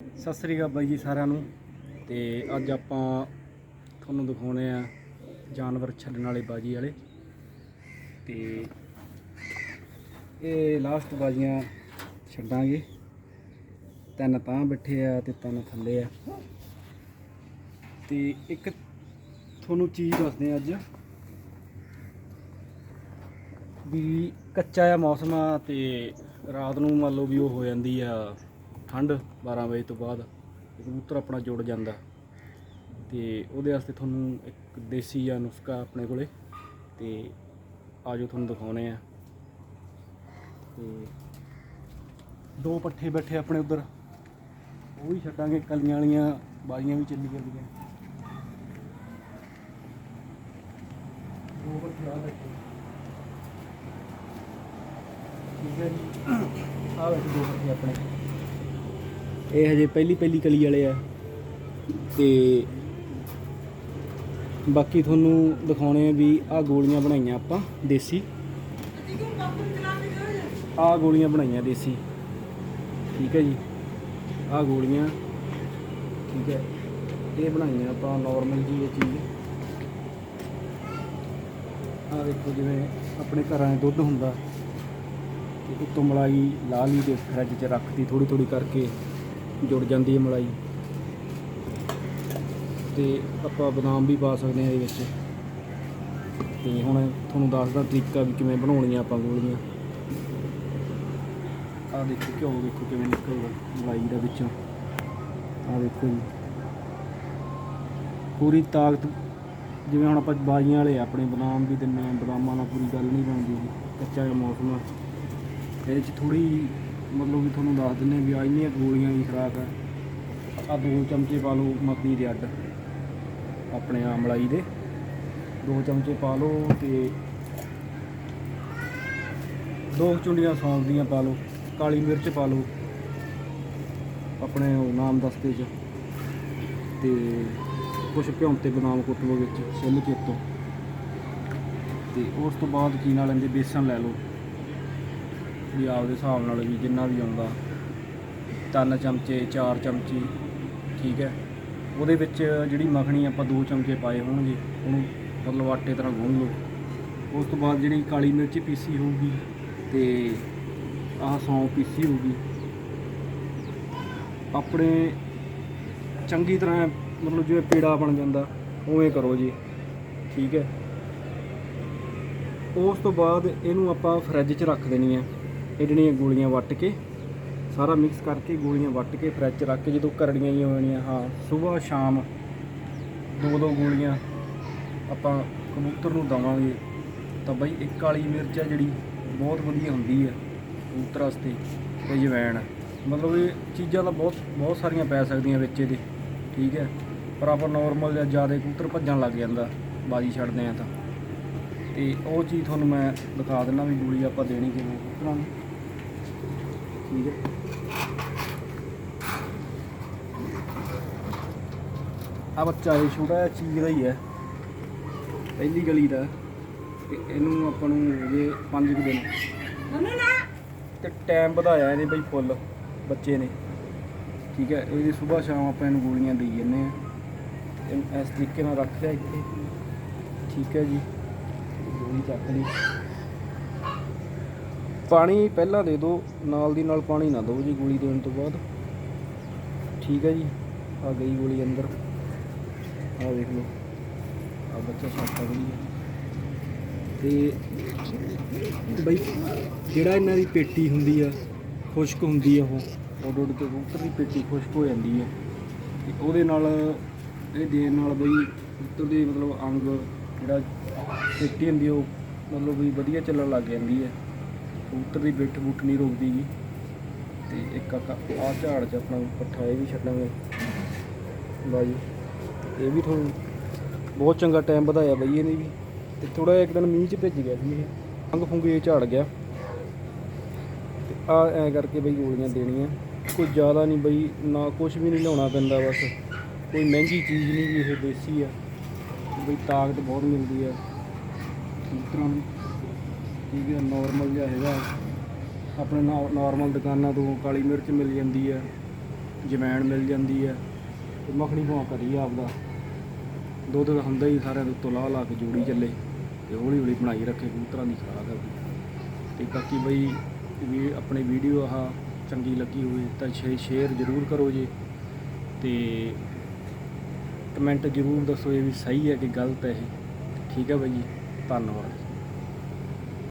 ਸਤਿ ਸ੍ਰੀ ਅਕਾਲ ਬਾਈ ਜੀ ਸਾਰਿਆਂ ਨੂੰ। ਤੇ ਅੱਜ ਆਪਾਂ ਤੁਹਾਨੂੰ ਦਿਖਾਉਣੇ ਆ ਜਾਨਵਰ ਛੱਡਣ ਵਾਲੇ ਬਾਜੀ ਵਾਲੇ। ਤੇ ਇਹ ਲਾਸਟ ਬਾਜੀਆਂ ਛੱਡਾਂਗੇ। ਤਿੰਨ ਤਾਂ ਬੈਠੇ ਆ ਤੇ ਤਿੰਨ ਥੱਲੇ ਆ। ਤੇ ਇੱਕ ਤੁਹਾਨੂੰ ਚੀਜ਼ ਦੱਸਦੇ ਆ ਅੱਜ ਵੀ ਕੱਚਾ ਆ ਮੌਸਮ ਆ ਤੇ ਰਾਤ ਨੂੰ ਮੰਨ ਲਓ ਵੀ ਉਹ ਹੋ ਜਾਂਦੀ ਆ ਠੰਡ 12 ਵਜੇ ਤੋਂ ਬਾਅਦ ਕਬੂਤਰ ਆਪਣਾ ਜੁੜ ਜਾਂਦਾ। ਤੇ ਉਹਦੇ ਵਾਸਤੇ ਤੁਹਾਨੂੰ ਇੱਕ ਦੇਸੀ ਜਿਹਾ ਨੁਸਖਾ ਆਪਣੇ ਕੋਲੇ। ਤੇ ਆਜੋ ਤੁਹਾਨੂੰ ਦਿਖਾਉਣੇ ਆ। ਤੇ ਦੋ ਪੱਠੇ ਬੈਠੇ ਆਪਣੇ ਉਧਰ। ਉਹ ਵੀ ਛੱਡਾਂਗੇ, ਕਲੀਆਂ ਵਾਲੀਆਂ, ਬਾਜ਼ੀਆਂ ਵੀ ਚੱਲੀ ਜਾਂਦੀਆਂ। ਦੋ ਪੱਠੇ ਆ ਬੈਠੇ ਠੀਕ ਹੈ ਜੀ। ਆ ਬੈਠੇ ਦੋ ਪੱਠੇ ਆਪਣੇ। ਇਹ ਹਜੇ ਪਹਿਲੀ ਪਹਿਲੀ ਕਲੀ ਵਾਲੇ ਆ। ਤੇ ਬਾਕੀ ਤੁਹਾਨੂੰ ਦਿਖਾਉਣੇ ਆ ਵੀ ਆ ਗੋਲੀਆਂ ਬਣਾਈਆਂ ਆਪਾਂ, ਦੇਸੀ। ਆ ਗੋਲੀਆਂ ਬਣਾਈਆਂ ਦੇਸੀ। ਠੀਕ ਹੈ ਜੀ। ਆ ਗੋਲੀਆਂ, ਠੀਕ ਹੈ। ਇਹ ਬਣਾਈਆਂ ਆਪਾਂ ਨਾਰਮਲ ਜੀ ਇਹ ਚੀਜ਼। ਆ ਦੇਖੋ ਜਿਵੇਂ ਆਪਣੇ ਘਰਾਂ 'ਚ ਦੁੱਧ ਹੁੰਦਾ। ਤੇ ਉੱਤੋਂ ਮਲਾਈ ਲਾ ਲਈ ਤੇ ਫਰਿੱਜ 'ਚ ਰੱਖਦੀ ਥੋੜੀ ਥੋੜੀ ਕਰਕੇ। ਜੁੜ ਜਾਂਦੀ ਹੈ ਮਲਾਈ। ਤੇ ਆਪਾਂ ਬਦਾਮ ਵੀ ਪਾ ਸਕਦੇ ਹਾਂ ਇਹਦੇ ਵਿੱਚ। ਤੇ ਹੁਣ ਤੁਹਾਨੂੰ ਦੱਸਦਾ ਤਰੀਕਾ ਵੀ ਕਿਵੇਂ ਬਣਾਉਣੀਆਂ ਆਪਾਂ ਗੋਲੀਆਂ। ਆਹ ਦੇਖੋ ਘਿਓ ਦੇਖੋ ਕਿਵੇਂ ਨਿਕਲਦਾ ਮਲਾਈ ਦਾ ਵਿੱਚੋਂ। ਆਹ ਦੇਖੋ ਜੀ। ਪੂਰੀ ਤਾਕਤ, ਜਿਵੇਂ ਹੁਣ ਆਪਾਂ ਬਾਜੀਆਂ ਵਾਲੇ ਆਪਣੇ ਬਦਾਮ ਵੀ ਦਿੰਦੇ ਆ ਬਦਾਮਾਂ ਨਾਲ ਪੂਰੀ ਗੱਲ ਨਹੀਂ ਬਣਦੀ, ਕੱਚਾ ਜਿਹਾ ਮੌਸਮ ਆ। ਇਹਦੇ ਚ ਥੋੜੀ ਮਤਲਬ ਕਿ ਤੁਹਾਨੂੰ ਦੱਸ ਦਿੰਨੇ ਵੀ ਆ ਇੰਨੀਆਂ ਗੋਲੀਆਂ ਦੀ ਖੁਰਾਕ ਹੈ। ਆ ਦੋ ਚਮਚੇ ਪਾ ਲਓ ਮੱਕੀ ਦੇ ਅੱਡ, ਆਪਣੇ ਆਮਲਾਈ ਦੇ। ਦੋ ਚਮਚੇ ਪਾ ਲਓ ਤੇ ਦੋ ਚੁੰਡੀਆਂ ਸੌਂਫ ਦੀਆਂ ਪਾ ਲਓ, ਕਾਲੀ ਮਿਰਚ ਪਾ ਲਓ, ਆਪਣੇ ਉਹ ਨਾਮ ਦਸਤੇ ਚ ਤੇ ਕੁਝ ਭਿਉਂਤੇ ਬਦਾਮ ਕੁੱਟ ਲਓ ਵਿੱਚ ਛਿੱਲ ਕੇ ਉੱਤੋਂ। ਤੇ ਉਸ ਤੋਂ ਬਾਅਦ ਕੀ ਨਾਲ ਲੈਂਦੇ ਬੇਸਨ ਲੈ ਲਓ। ਵੀ ਆਪਦੇ ਹਿਸਾਬ ਨਾਲ ਵੀ ਜਿੰਨਾ ਵੀ ਆਉਂਦਾ, ਤਿੰਨ ਚਮਚੇ, ਚਾਰ ਚਮਚੇ, ਠੀਕ ਹੈ। ਉਹਦੇ ਵਿੱਚ ਜਿਹੜੀ ਮੱਖਣੀ ਆਪਾਂ ਦੋ ਚਮਚੇ ਪਾਏ ਹੋਣਗੇ, ਉਹਨੂੰ ਮਤਲਬ ਆਟੇ ਤਰ੍ਹਾਂ ਗੁੰਨ ਲਓ। ਉਸ ਤੋਂ ਬਾਅਦ ਜਿਹੜੀ ਕਾਲੀ ਮਿਰਚ ਪੀਸੀ ਹੋਊਗੀ ਤੇ ਆਹ ਸੌਂਫ ਪੀਸੀ ਹੋਊਗੀ। ਆਪਣੇ ਚੰਗੀ ਤਰ੍ਹਾਂ ਮਤਲਬ ਜਿਵੇਂ ਪੀੜਾ ਬਣ ਜਾਂਦਾ, ਉਵੇਂ ਕਰੋ ਜੀ, ਠੀਕ ਹੈ। ਉਸ ਤੋਂ ਬਾਅਦ ਇਹਨੂੰ ਆਪਾਂ ਫਰਿੱਜ 'ਚ ਰੱਖ ਦੇਣੀ ਹੈ। ਇਹ ਜਿਹੜੀਆਂ ਗੋਲੀਆਂ ਵੱਟ ਕੇ, ਸਾਰਾ ਮਿਕਸ ਕਰਕੇ ਗੋਲੀਆਂ ਵੱਟ ਕੇ ਫਰਿੱਜ 'ਚ ਰੱਖ ਕੇ ਜਦੋਂ ਕਰੜੀਆਂ ਹੀ ਹੋਣੀਆਂ, ਹਾਂ, ਸਵੇਰ ਸ਼ਾਮ ਦੋ ਦੋ ਗੋਲੀਆਂ ਆਪਾਂ ਕਬੂਤਰ ਨੂੰ ਦਵਾਂਗੇ, ਤਾਂ ਬਈ ਇੱਕ ਕਾਲੀ ਮਿਰਚ ਹੈ ਜਿਹੜੀ ਬਹੁਤ ਵਧੀਆ ਹੁੰਦੀ ਹੈ ਕਬੂਤਰ ਵਾਸਤੇ ਤੇ ਜਵੈਣ। ਮਤਲਬ ਇਹ ਚੀਜ਼ਾਂ ਤਾਂ ਬਹੁਤ ਬਹੁਤ ਸਾਰੀਆਂ ਪੈ ਸਕਦੀਆਂ ਵਿੱਚ ਇਹਦੇ, ਠੀਕ ਹੈ? ਪਰ ਆਪਾਂ ਨਾਰਮਲ ਜਾਂ ਜ਼ਿਆਦਾ ਕਬੂਤਰ ਭੱਜਣ ਲੱਗ ਜਾਂਦਾ, ਬਾਜੀ ਛੱਡਦੇ ਆ ਤਾਂ। ਤੇ ਉਹ ਚੀਜ਼ ਤੁਹਾਨੂੰ ਮੈਂ ਦਿਖਾ ਦਿੰਦਾ ਵੀ ਗੋਲੀ ਆਪਾਂ ਦੇਣੀ ਕਿਵੇਂ ਕਬੂਤਰਾਂ ਨੂੰ ਠੀਕ ਹੈ। ਆ ਬੱਚਾ ਇਹ ਛੋਟਾ ਜਿਹਾ ਚੀਜ਼ ਦਾ ਹੀ ਹੈ। ਪਹਿਲੀ ਗਲੀ ਦਾ। ਤੇ ਇਹਨੂੰ ਆਪਾਂ ਨੂੰ ਗਏ 5 ਕੁ ਦਿਨ। ਤੇ ਟਾਈਮ ਵਧਾਇਆ ਇਹਨੇ ਬਈ ਫੁੱਲ ਬੱਚੇ ਨੇ। ਠੀਕ ਹੈ ਇਹਦੀ ਸਵੇਰ ਸ਼ਾਮ ਆਪਾਂ ਇਹਨੂੰ ਗੋਲੀਆਂ ਦੇਈ ਜੰਨੇ ਆ ਇਸ ਤਰੀਕੇ ਨਾਲ ਰੱਖ ਲਿਆ ਇੱਥੇ। ਠੀਕ ਹੈ ਜੀ। ਗੋਲੀ ਚੱਕ ਲਈ। ਪਾਣੀ ਪਹਿਲਾਂ ਦੇ ਦਿਓ, ਨਾਲ ਦੀ ਨਾਲ ਪਾਣੀ ਨਾ ਦਿਓ ਜੀ ਗੋਲੀ ਦੇਣ ਤੋਂ ਬਾਅਦ। ਠੀਕ ਹੈ ਜੀ, ਆ ਗਈ ਗੋਲੀ ਅੰਦਰ। ਆ ਦੇਖ ਲਓ ਆ ਬੱਚਾ ਸਾਫਾ ਗਈ ਹੈ। ਤੇ ਬਈ, ਜਿਹੜਾ ਇਹਨਾਂ ਦੀ ਪੇਟੀ ਹੁੰਦੀ ਆ, ਖੁਸ਼ਕ ਹੁੰਦੀ ਆ ਉਹ ਉੱਡ ਉੱਡ ਕੇ ਕਬੂਤਰ ਦੀ ਪੇਟੀ ਖੁਸ਼ਕ ਹੋ ਜਾਂਦੀ ਹੈ ਤੇ ਉਹਦੇ ਨਾਲ, ਇਹ ਦੇਣ ਨਾਲ ਬਈ ਕਬੂਤਰ ਦੇ ਮਤਲਬ ਅੰਗ ਜਿਹੜਾ ਪੇਟੀ ਹੁੰਦੀ ਉਹ ਮਤਲਬ ਵੀ ਵਧੀਆ ਚੱਲਣ ਲੱਗ ਜਾਂਦੀ ਹੈ ਕਬੂਤਰ ਦੀ ਬਿੱਠ ਬੁੱਠ ਨਹੀਂ ਰੁਕਦੀ ਜੀ। ਤੇ ਇੱਕ ਆ ਆਹ ਝਾੜ ਚ ਆਪਣਾ ਪੱਠਾ ਇਹ ਵੀ ਛੱਡਾਂਗੇ। ਬਾਈ ਇਹ ਵੀ ਤੁਹਾਨੂੰ ਬਹੁਤ ਚੰਗਾ ਟਾਈਮ ਵਧਾਇਆ ਬਈ ਇਹਨੇ ਵੀ। ਤੇ ਥੋੜਾ ਇੱਕ ਦਿਨ ਮੀਂਹ ਚ ਭਿੱਜ ਗਿਆ ਸੀ ਇਹ। ਅੰਗ ਫੁੰਗ ਇਹ ਝਾੜ ਗਿਆ। ਤੇ ਆ ਐ ਕਰਕੇ ਬਈ ਗੋਲੀਆਂ ਦੇਣੀਆਂ। ਕੋਈ ਜ਼ਿਆਦਾ ਨਹੀਂ ਬਈ, ਨਾ ਕੁਝ ਵੀ ਨਹੀਂ ਲਿਆਉਣਾ ਪੈਂਦਾ ਬਸ। ਕੋਈ ਮਹਿੰਗੀ ਚੀਜ਼ ਨਹੀਂ ਵੀ ਇਹ ਦੇਸੀ ਆ। ਬਈ ਤਾਕਤ ਬਹੁਤ ਮਿਲਦੀ ਆ। ਕਬੂਤਰਾਂ ਨੂੰ ਠੀਕ ਹੈ ਨਾਰਮਲ ਜਿਹਾ ਹੈਗਾ। ਆਪਣੇ ਨਾਰਮਲ ਦੁਕਾਨਾਂ ਤੋਂ ਕਾਲੀ ਮਿਰਚ ਮਿਲ ਜਾਂਦੀ ਹੈ ਜਮੈਣ ਮਿਲ ਜਾਂਦੀ ਹੈ ਤੇ ਮੱਖਣੀ ਭਾਂ ਕਰੀ ਆਪਦਾ। ਦੁੱਧ ਤਾਂ ਹੁੰਦਾ ਹੀ ਸਾਰਿਆਂ ਦੇ ਉੱਤੋਂ ਲਾ ਲਾ ਕੇ ਜੋੜੀ ਚੱਲੇ, ਤੇ ਹੌਲੀ ਹੌਲੀ ਬਣਾਈ ਰੱਖੇ, ਕਬੂਤਰਾਂ ਦੀ ਖੁਰਾਕ ਹੈ ਤੇ ਬਾਕੀ ਬਈ ਵੀ ਆਪਣੀ ਵੀਡੀਓ ਆਹ ਚੰਗੀ ਲੱਗੀ ਹੋਵੇ ਤਾਂ ਸ਼ੇ ਸ਼ੇਅਰ ਜ਼ਰੂਰ ਕਰੋ ਜੀ। ਤੇ ਕਮੈਂਟ ਜ਼ਰੂਰ ਦੱਸੋ ਇਹ ਵੀ ਸਹੀ ਹੈ ਕਿ ਗਲਤ ਹੈ ਇਹ। ਠੀਕ ਹੈ ਬਾਈ ਜੀ, ਧੰਨਵਾਦ।